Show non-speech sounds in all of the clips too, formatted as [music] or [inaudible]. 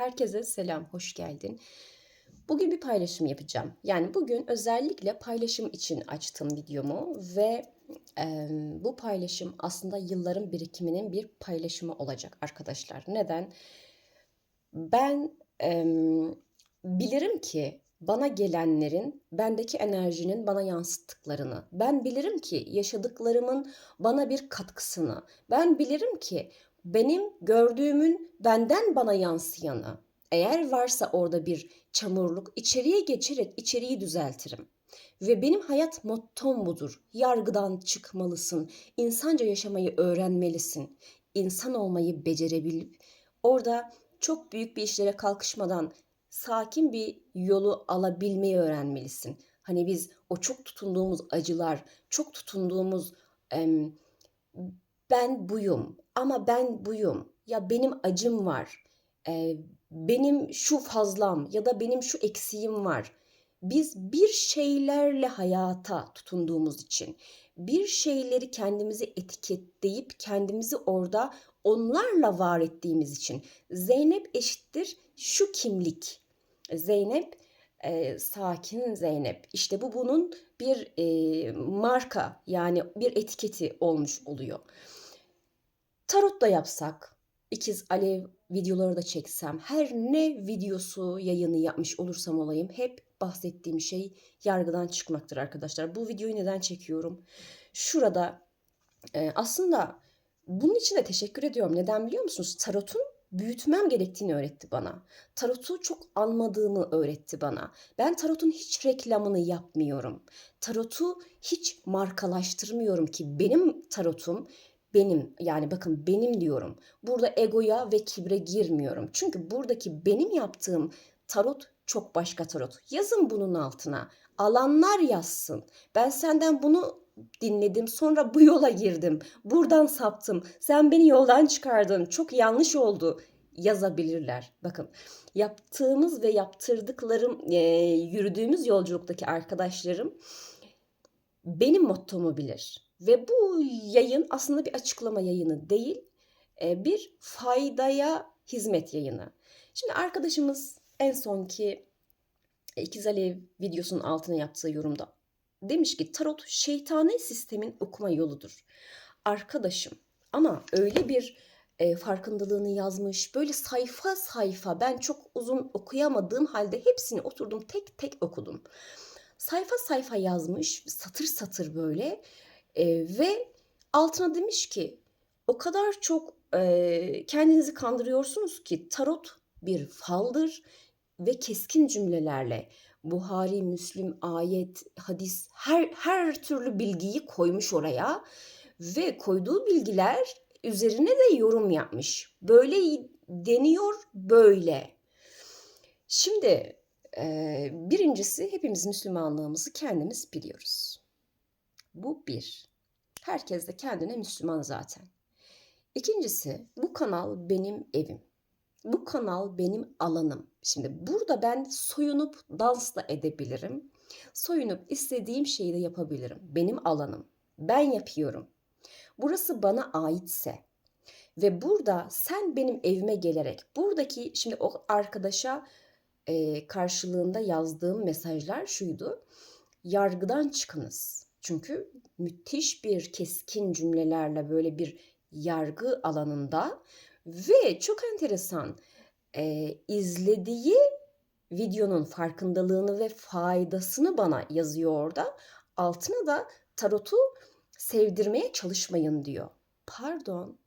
Herkese selam, hoş geldin. Bugün bir paylaşım yapacağım. Yani bugün özellikle paylaşım için açtım videomu ve e, bu paylaşım aslında yılların birikiminin bir paylaşımı olacak arkadaşlar. Neden? Ben e, bilirim ki bana gelenlerin bendeki enerjinin bana yansıttıklarını, ben bilirim ki yaşadıklarımın bana bir katkısını, ben bilirim ki benim gördüğümün benden bana yansıyanı, eğer varsa orada bir çamurluk içeriye geçerek içeriği düzeltirim. Ve benim hayat mottom budur. Yargıdan çıkmalısın. İnsanca yaşamayı öğrenmelisin. İnsan olmayı becerebilip orada çok büyük bir işlere kalkışmadan sakin bir yolu alabilmeyi öğrenmelisin. Hani biz o çok tutunduğumuz acılar, çok tutunduğumuz ben buyum ama ben buyum ya benim acım var, e, benim şu fazlam ya da benim şu eksiğim var. Biz bir şeylerle hayata tutunduğumuz için, bir şeyleri kendimizi etiketleyip kendimizi orada onlarla var ettiğimiz için Zeynep eşittir şu kimlik. Zeynep e, sakin Zeynep. İşte bu bunun bir e, marka yani bir etiketi olmuş oluyor. Tarot da yapsak, ikiz alev videoları da çeksem, her ne videosu yayını yapmış olursam olayım hep bahsettiğim şey yargıdan çıkmaktır arkadaşlar. Bu videoyu neden çekiyorum? Şurada e, aslında bunun için de teşekkür ediyorum. Neden biliyor musunuz? Tarot'un büyütmem gerektiğini öğretti bana. Tarot'u çok almadığımı öğretti bana. Ben Tarot'un hiç reklamını yapmıyorum. Tarot'u hiç markalaştırmıyorum ki benim Tarot'um benim yani bakın benim diyorum. Burada egoya ve kibre girmiyorum. Çünkü buradaki benim yaptığım tarot çok başka tarot. Yazın bunun altına. Alanlar yazsın. Ben senden bunu dinledim. Sonra bu yola girdim. Buradan saptım. Sen beni yoldan çıkardın. Çok yanlış oldu yazabilirler. Bakın yaptığımız ve yaptırdıklarım, e, yürüdüğümüz yolculuktaki arkadaşlarım benim mottomu bilir. Ve bu yayın aslında bir açıklama yayını değil, e, bir faydaya hizmet yayını. Şimdi arkadaşımız en sonki İkiz Alev videosunun altına yaptığı yorumda demiş ki tarot şeytani sistemin okuma yoludur. Arkadaşım ama öyle bir e, farkındalığını yazmış böyle sayfa sayfa ben çok uzun okuyamadığım halde hepsini oturdum tek tek okudum. Sayfa sayfa yazmış satır satır böyle e, ve altına demiş ki o kadar çok e, kendinizi kandırıyorsunuz ki tarot bir faldır ve keskin cümlelerle Buhari, Müslim, ayet, hadis her her türlü bilgiyi koymuş oraya ve koyduğu bilgiler üzerine de yorum yapmış. Böyle deniyor böyle. Şimdi e, birincisi hepimiz Müslümanlığımızı kendimiz biliyoruz. Bu bir. Herkes de kendine Müslüman zaten. İkincisi bu kanal benim evim. Bu kanal benim alanım. Şimdi burada ben soyunup dans da edebilirim. Soyunup istediğim şeyi de yapabilirim. Benim alanım. Ben yapıyorum. Burası bana aitse ve burada sen benim evime gelerek buradaki şimdi o arkadaşa karşılığında yazdığım mesajlar şuydu. Yargıdan çıkınız. Çünkü müthiş bir keskin cümlelerle böyle bir yargı alanında ve çok enteresan e, izlediği videonun farkındalığını ve faydasını bana yazıyor orada. Altına da tarotu sevdirmeye çalışmayın diyor. Pardon,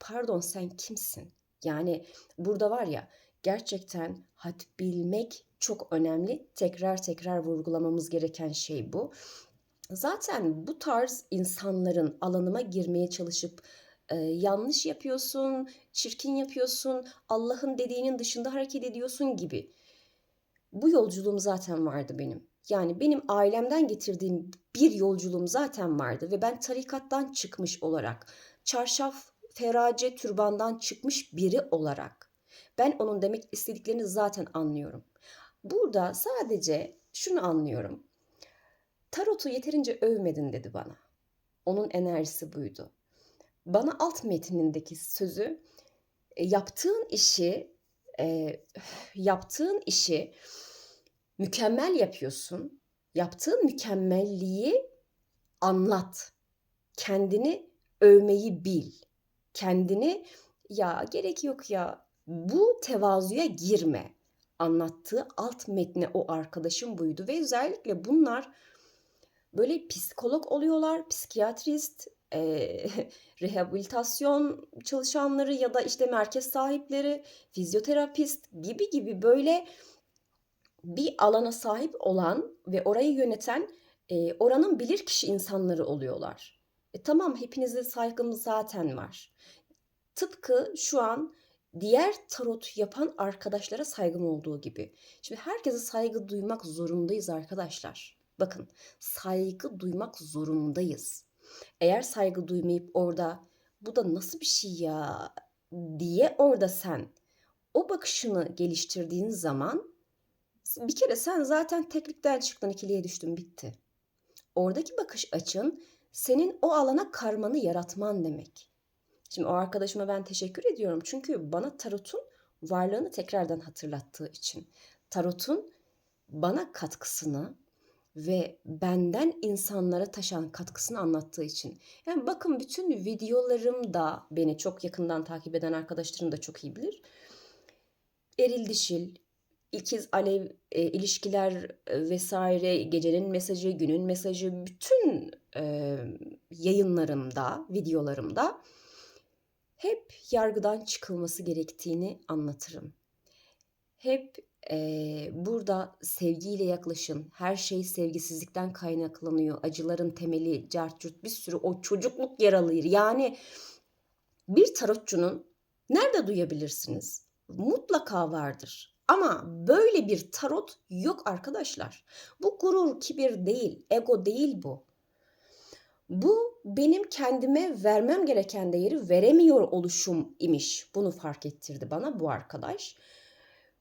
pardon sen kimsin? Yani burada var ya gerçekten had bilmek çok önemli. Tekrar tekrar vurgulamamız gereken şey bu. Zaten bu tarz insanların alanıma girmeye çalışıp e, yanlış yapıyorsun, çirkin yapıyorsun, Allah'ın dediğinin dışında hareket ediyorsun gibi. Bu yolculuğum zaten vardı benim. Yani benim ailemden getirdiğim bir yolculuğum zaten vardı ve ben tarikattan çıkmış olarak, çarşaf, ferace, türbandan çıkmış biri olarak ben onun demek istediklerini zaten anlıyorum. Burada sadece şunu anlıyorum. Tarot'u yeterince övmedin dedi bana. Onun enerjisi buydu bana alt metnindeki sözü e, yaptığın işi eee, yaptığın işi mükemmel yapıyorsun. Yaptığın mükemmelliği anlat. Kendini övmeyi bil. Kendini ya gerek yok ya bu tevazuya girme. Anlattığı alt metne o arkadaşım buydu ve özellikle bunlar böyle psikolog oluyorlar, psikiyatrist, eee, [laughs] rehabilitasyon çalışanları ya da işte merkez sahipleri, fizyoterapist gibi gibi böyle bir alana sahip olan ve orayı yöneten eee, oranın bilirkişi insanları oluyorlar. E tamam hepinize saygımız zaten var. Tıpkı şu an diğer tarot yapan arkadaşlara saygım olduğu gibi. Şimdi herkese saygı duymak zorundayız arkadaşlar. Bakın saygı duymak zorundayız. Eğer saygı duymayıp orada bu da nasıl bir şey ya diye orada sen o bakışını geliştirdiğin zaman bir kere sen zaten teklikten çıktın ikiliye düştün bitti. Oradaki bakış açın senin o alana karmanı yaratman demek. Şimdi o arkadaşıma ben teşekkür ediyorum. Çünkü bana tarotun varlığını tekrardan hatırlattığı için. Tarotun bana katkısını ve benden insanlara taşan katkısını anlattığı için. Yani bakın bütün videolarım da beni çok yakından takip eden arkadaşlarım da çok iyi bilir. Eril dişil, ikiz alev e, ilişkiler e, vesaire, gecenin mesajı, günün mesajı bütün e, yayınlarımda, videolarımda hep yargıdan çıkılması gerektiğini anlatırım. Hep burada sevgiyle yaklaşın. Her şey sevgisizlikten kaynaklanıyor. Acıların temeli, cart curt bir sürü o çocukluk yaralıdır. Yani bir tarotçunun nerede duyabilirsiniz? Mutlaka vardır. Ama böyle bir tarot yok arkadaşlar. Bu gurur, kibir değil, ego değil bu. Bu benim kendime vermem gereken değeri veremiyor oluşum imiş. Bunu fark ettirdi bana bu arkadaş.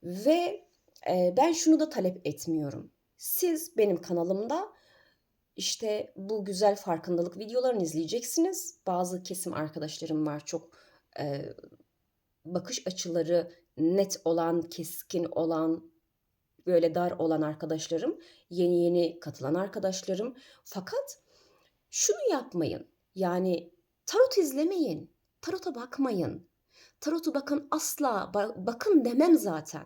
Ve ben şunu da talep etmiyorum. Siz benim kanalımda işte bu güzel farkındalık videolarını izleyeceksiniz. Bazı kesim arkadaşlarım var çok e, bakış açıları net olan, keskin olan, böyle dar olan arkadaşlarım, yeni yeni katılan arkadaşlarım. Fakat şunu yapmayın. Yani tarot izlemeyin. Tarota bakmayın. Tarotu bakın asla bakın demem zaten.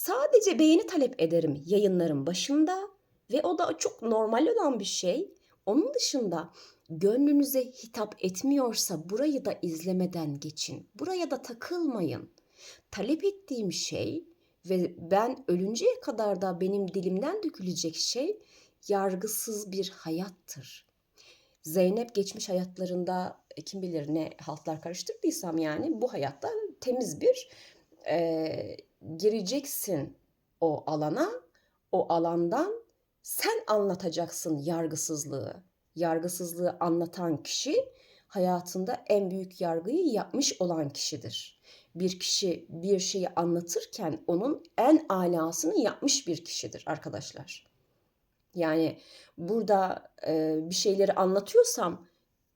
Sadece beğeni talep ederim yayınların başında ve o da çok normal olan bir şey. Onun dışında gönlünüze hitap etmiyorsa burayı da izlemeden geçin. Buraya da takılmayın. Talep ettiğim şey ve ben ölünceye kadar da benim dilimden dökülecek şey yargısız bir hayattır. Zeynep geçmiş hayatlarında e, kim bilir ne haltlar karıştırdıysam yani bu hayatta temiz bir e, gireceksin o alana, o alandan sen anlatacaksın yargısızlığı. Yargısızlığı anlatan kişi hayatında en büyük yargıyı yapmış olan kişidir. Bir kişi bir şeyi anlatırken onun en alasını yapmış bir kişidir arkadaşlar. Yani burada e, bir şeyleri anlatıyorsam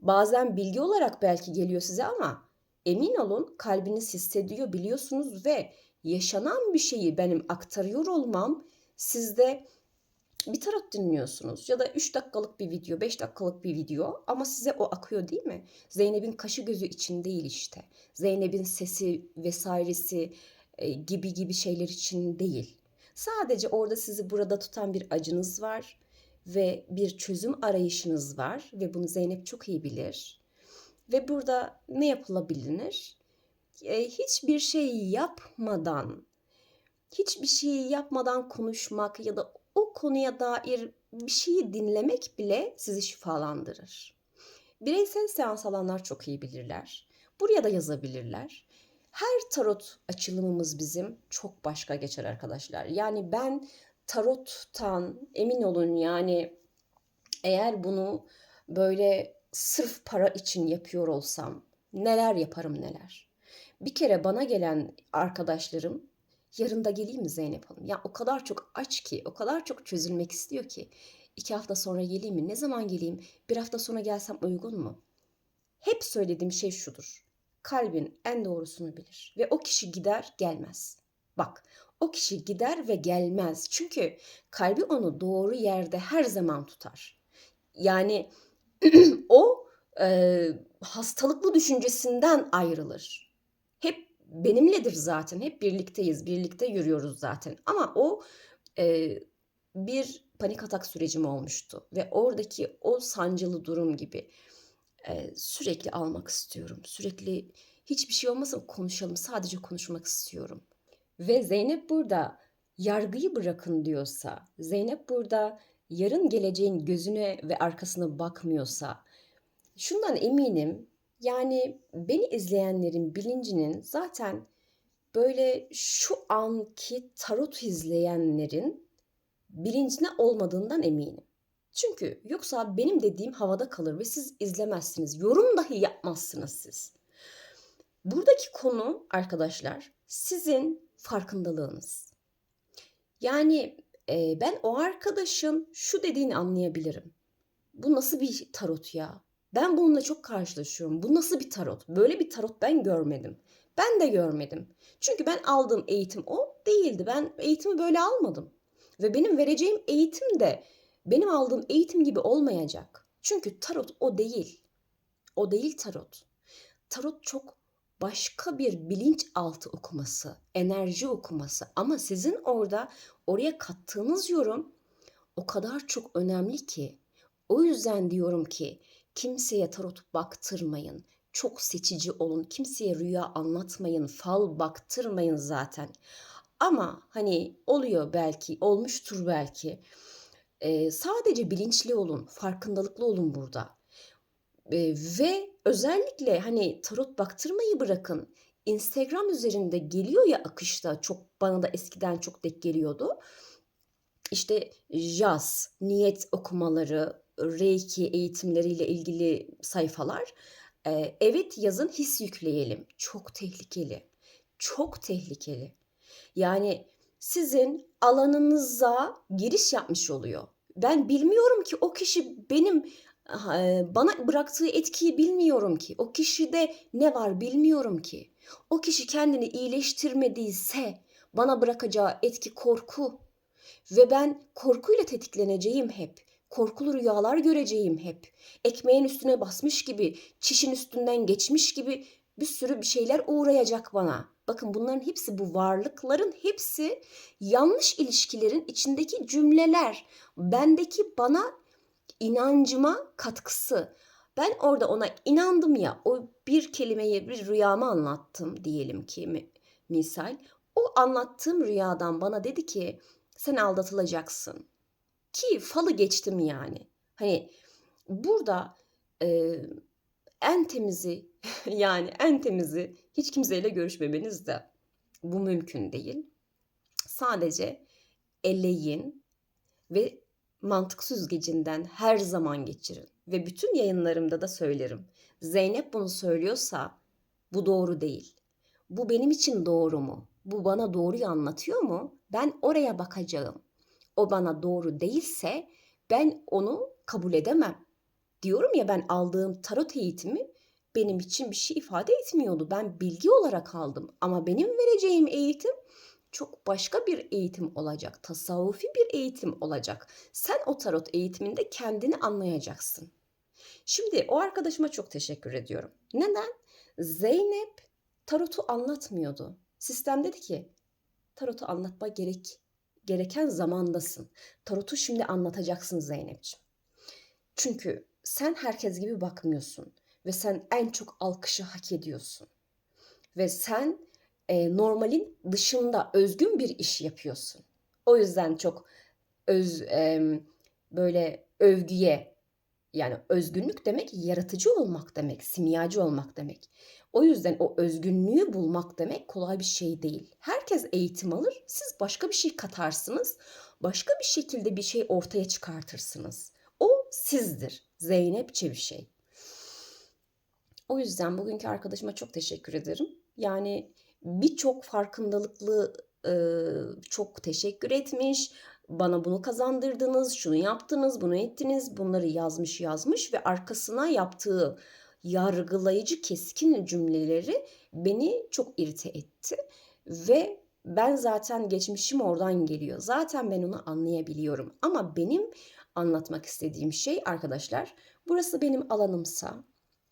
bazen bilgi olarak belki geliyor size ama emin olun kalbiniz hissediyor biliyorsunuz ve yaşanan bir şeyi benim aktarıyor olmam sizde bir tarot dinliyorsunuz ya da 3 dakikalık bir video, 5 dakikalık bir video ama size o akıyor değil mi? Zeynep'in kaşı gözü için değil işte. Zeynep'in sesi vesairesi e, gibi gibi şeyler için değil. Sadece orada sizi burada tutan bir acınız var ve bir çözüm arayışınız var ve bunu Zeynep çok iyi bilir. Ve burada ne yapılabilir? E, hiçbir şey yapmadan, hiçbir şey yapmadan konuşmak ya da o konuya dair bir şeyi dinlemek bile sizi şifalandırır. Bireysel seans alanlar çok iyi bilirler. Buraya da yazabilirler. Her tarot açılımımız bizim çok başka geçer arkadaşlar. Yani ben tarottan emin olun yani eğer bunu böyle sırf para için yapıyor olsam neler yaparım neler. Bir kere bana gelen arkadaşlarım yarın da geleyim mi Zeynep Hanım? Ya o kadar çok aç ki, o kadar çok çözülmek istiyor ki. İki hafta sonra geleyim mi? Ne zaman geleyim? Bir hafta sonra gelsem uygun mu? Hep söylediğim şey şudur. kalbin en doğrusunu bilir ve o kişi gider gelmez. Bak, o kişi gider ve gelmez. Çünkü kalbi onu doğru yerde her zaman tutar. Yani [clears throat] o e, hastalıklı düşüncesinden ayrılır. Hep benimledir zaten. Hep birlikteyiz. Birlikte yürüyoruz zaten. Ama o e, bir panik atak sürecim olmuştu. Ve oradaki o sancılı durum gibi e, sürekli almak istiyorum. Sürekli hiçbir şey olmasın konuşalım. Sadece konuşmak istiyorum. Ve Zeynep burada yargıyı bırakın diyorsa, Zeynep burada yarın geleceğin gözüne ve arkasına bakmıyorsa, şundan eminim yani beni izleyenlerin bilincinin zaten böyle şu anki tarot izleyenlerin bilincine olmadığından eminim. Çünkü yoksa benim dediğim havada kalır ve siz izlemezsiniz. Yorum dahi yapmazsınız siz. Buradaki konu arkadaşlar sizin farkındalığınız. Yani e, ben o arkadaşın şu dediğini anlayabilirim. Bu nasıl bir tarot ya? Ben bununla çok karşılaşıyorum. Bu nasıl bir tarot? Böyle bir tarot ben görmedim. Ben de görmedim. Çünkü ben aldığım eğitim o değildi. Ben eğitimi böyle almadım. Ve benim vereceğim eğitim de benim aldığım eğitim gibi olmayacak. Çünkü tarot o değil. O değil tarot. Tarot çok başka bir bilinçaltı okuması, enerji okuması ama sizin orada oraya kattığınız yorum o kadar çok önemli ki. O yüzden diyorum ki kimseye tarot baktırmayın. Çok seçici olun. Kimseye rüya anlatmayın. Fal baktırmayın zaten. Ama hani oluyor belki, olmuştur belki. Ee, sadece bilinçli olun, farkındalıklı olun burada. Ee, ve özellikle hani tarot baktırmayı bırakın. Instagram üzerinde geliyor ya akışta çok bana da eskiden çok denk geliyordu. İşte jaz, niyet okumaları, reiki eğitimleriyle ilgili sayfalar. Ee, evet yazın his yükleyelim. Çok tehlikeli. Çok tehlikeli. Yani sizin alanınıza giriş yapmış oluyor. Ben bilmiyorum ki o kişi benim bana bıraktığı etkiyi bilmiyorum ki. O kişide ne var bilmiyorum ki. O kişi kendini iyileştirmediyse bana bırakacağı etki korku. Ve ben korkuyla tetikleneceğim hep. Korkulu rüyalar göreceğim hep. Ekmeğin üstüne basmış gibi, çişin üstünden geçmiş gibi bir sürü bir şeyler uğrayacak bana. Bakın bunların hepsi bu varlıkların hepsi yanlış ilişkilerin içindeki cümleler. Bendeki bana inancıma katkısı. Ben orada ona inandım ya o bir kelimeyi bir rüyamı anlattım diyelim ki misal. O anlattığım rüyadan bana dedi ki sen aldatılacaksın. Ki falı geçtim yani. Hani burada e, en temizi [laughs] yani en temizi hiç kimseyle görüşmemeniz de bu mümkün değil. Sadece eleyin ve mantık süzgecinden her zaman geçirin. Ve bütün yayınlarımda da söylerim. Zeynep bunu söylüyorsa bu doğru değil. Bu benim için doğru mu? Bu bana doğruyu anlatıyor mu? Ben oraya bakacağım. O bana doğru değilse ben onu kabul edemem. Diyorum ya ben aldığım tarot eğitimi benim için bir şey ifade etmiyordu. Ben bilgi olarak aldım ama benim vereceğim eğitim çok başka bir eğitim olacak. Tasavvufi bir eğitim olacak. Sen o tarot eğitiminde kendini anlayacaksın. Şimdi o arkadaşıma çok teşekkür ediyorum. Neden? Zeynep tarotu anlatmıyordu. Sistem dedi ki tarotu anlatma gerek gereken zamandasın. Tarotu şimdi anlatacaksın Zeynep'ciğim. Çünkü sen herkes gibi bakmıyorsun ve sen en çok alkışı hak ediyorsun. Ve sen e, normalin dışında özgün bir iş yapıyorsun. O yüzden çok öz e, böyle övgüye yani özgünlük demek yaratıcı olmak demek, simyacı olmak demek. O yüzden o özgünlüğü bulmak demek kolay bir şey değil. Herkes eğitim alır, siz başka bir şey katarsınız, başka bir şekilde bir şey ortaya çıkartırsınız. O sizdir. Zeynep Çevişey. O yüzden bugünkü arkadaşıma çok teşekkür ederim. Yani birçok farkındalıklı çok teşekkür etmiş. Bana bunu kazandırdınız, şunu yaptınız, bunu ettiniz. Bunları yazmış yazmış ve arkasına yaptığı yargılayıcı keskin cümleleri beni çok irite etti ve ben zaten geçmişim oradan geliyor. Zaten ben onu anlayabiliyorum. Ama benim anlatmak istediğim şey arkadaşlar, burası benim alanımsa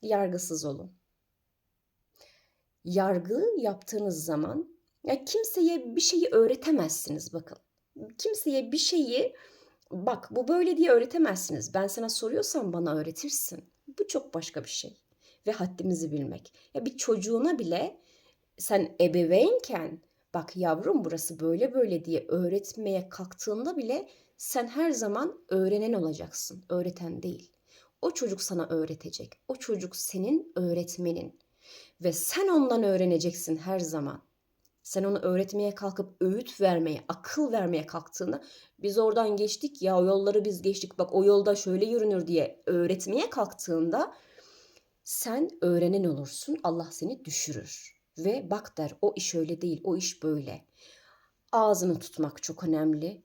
yargısız olun. Yargı yaptığınız zaman ya kimseye bir şeyi öğretemezsiniz bakın. Kimseye bir şeyi bak bu böyle diye öğretemezsiniz. Ben sana soruyorsam bana öğretirsin. Bu çok başka bir şey. Ve haddimizi bilmek. Ya bir çocuğuna bile sen ebeveynken bak yavrum burası böyle böyle diye öğretmeye kalktığında bile sen her zaman öğrenen olacaksın. Öğreten değil. O çocuk sana öğretecek. O çocuk senin öğretmenin. Ve sen ondan öğreneceksin her zaman. Sen onu öğretmeye kalkıp öğüt vermeye, akıl vermeye kalktığında biz oradan geçtik ya o yolları biz geçtik bak o yolda şöyle yürünür diye öğretmeye kalktığında sen öğrenen olursun Allah seni düşürür. Ve bak der o iş öyle değil o iş böyle. Ağzını tutmak çok önemli.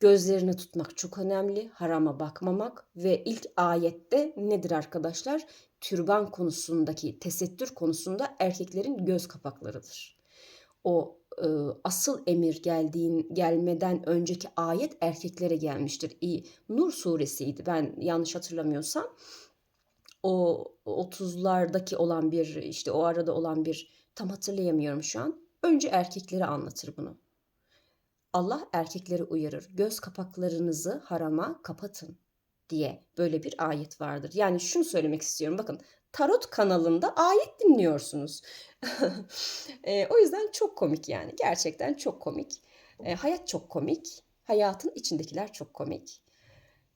Gözlerini tutmak çok önemli. Harama bakmamak ve ilk ayette nedir arkadaşlar? Türban konusundaki tesettür konusunda erkeklerin göz kapaklarıdır. O e, asıl emir geldiğin gelmeden önceki ayet erkeklere gelmiştir. İyi. Nur suresiydi ben yanlış hatırlamıyorsam. O 30'lardaki olan bir işte o arada olan bir tam hatırlayamıyorum şu an. Önce erkeklere anlatır bunu. Allah erkekleri uyarır. Göz kapaklarınızı harama kapatın diye böyle bir ayet vardır. Yani şunu söylemek istiyorum. Bakın Tarot kanalında ayet dinliyorsunuz. [laughs] e, o yüzden çok komik yani. Gerçekten çok komik. E, hayat çok komik. Hayatın içindekiler çok komik.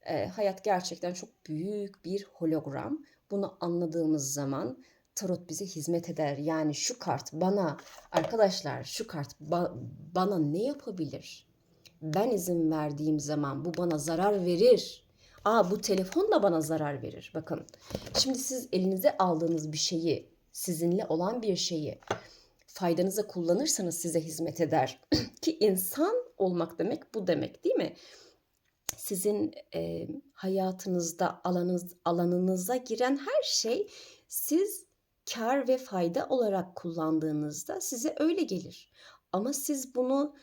E, hayat gerçekten çok büyük bir hologram. Bunu anladığımız zaman tarot bize hizmet eder. Yani şu kart bana arkadaşlar şu kart ba- bana ne yapabilir? Ben izin verdiğim zaman bu bana zarar verir. Aa bu telefon da bana zarar verir. Bakın. Şimdi siz elinize aldığınız bir şeyi, sizinle olan bir şeyi faydanıza kullanırsanız size hizmet eder. [clears throat] Ki insan olmak demek bu demek değil mi? Sizin e, hayatınızda alanınız, alanınıza giren her şey siz kar ve fayda olarak kullandığınızda size öyle gelir. Ama siz bunu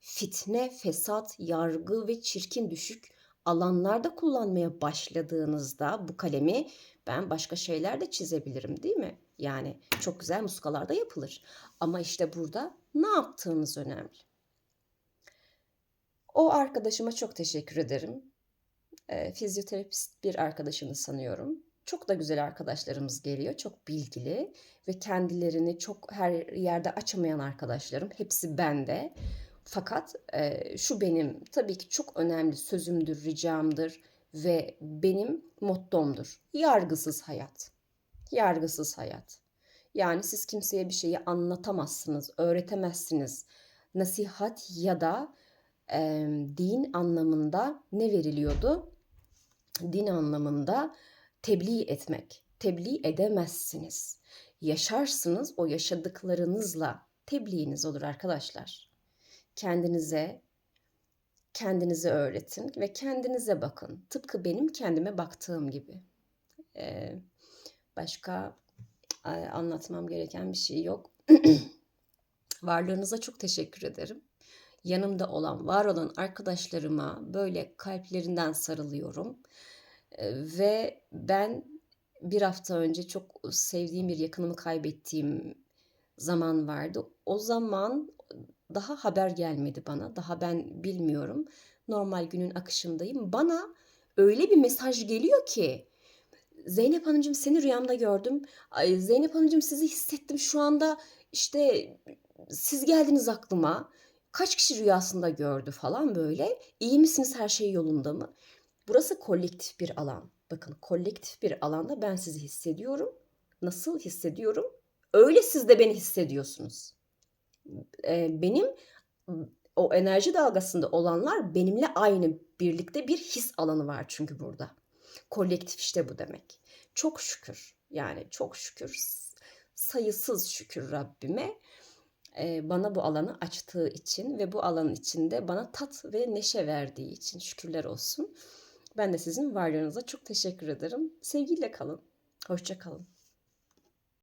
fitne, fesat, yargı ve çirkin düşük alanlarda kullanmaya başladığınızda bu kalemi ben başka şeyler de çizebilirim değil mi? Yani çok güzel muskalar da yapılır. Ama işte burada ne yaptığımız önemli. O arkadaşıma çok teşekkür ederim. E, fizyoterapist bir arkadaşını sanıyorum. Çok da güzel arkadaşlarımız geliyor. Çok bilgili ve kendilerini çok her yerde açamayan arkadaşlarım. Hepsi bende. Fakat e, şu benim tabii ki çok önemli sözümdür, ricamdır ve benim mottomdur. Yargısız hayat. Yargısız hayat. Yani siz kimseye bir şeyi anlatamazsınız, öğretemezsiniz. Nasihat ya da e, din anlamında ne veriliyordu? Din anlamında tebliğ etmek. Tebliğ edemezsiniz. Yaşarsınız o yaşadıklarınızla tebliğiniz olur arkadaşlar kendinize kendinize öğretin ve kendinize bakın. Tıpkı benim kendime baktığım gibi. Ee, başka anlatmam gereken bir şey yok. [clears throat] Varlığınıza çok teşekkür ederim. Yanımda olan, var olan arkadaşlarıma böyle kalplerinden sarılıyorum. Ee, ve ben bir hafta önce çok sevdiğim bir yakınımı kaybettiğim zaman vardı. O zaman daha haber gelmedi bana. Daha ben bilmiyorum. Normal günün akışındayım. Bana öyle bir mesaj geliyor ki Zeynep Hanımcığım seni rüyamda gördüm. Ay, Zeynep Hanımcığım sizi hissettim şu anda işte siz geldiniz aklıma. Kaç kişi rüyasında gördü falan böyle. İyi misiniz her şey yolunda mı? Burası kolektif bir alan. Bakın kolektif bir alanda ben sizi hissediyorum. Nasıl hissediyorum? Öyle siz de beni hissediyorsunuz benim o enerji dalgasında olanlar benimle aynı birlikte bir his alanı var çünkü burada. Kolektif işte bu demek. Çok şükür yani çok şükür sayısız şükür Rabbime bana bu alanı açtığı için ve bu alanın içinde bana tat ve neşe verdiği için şükürler olsun. Ben de sizin varlığınıza çok teşekkür ederim. Sevgiyle kalın. Hoşça kalın.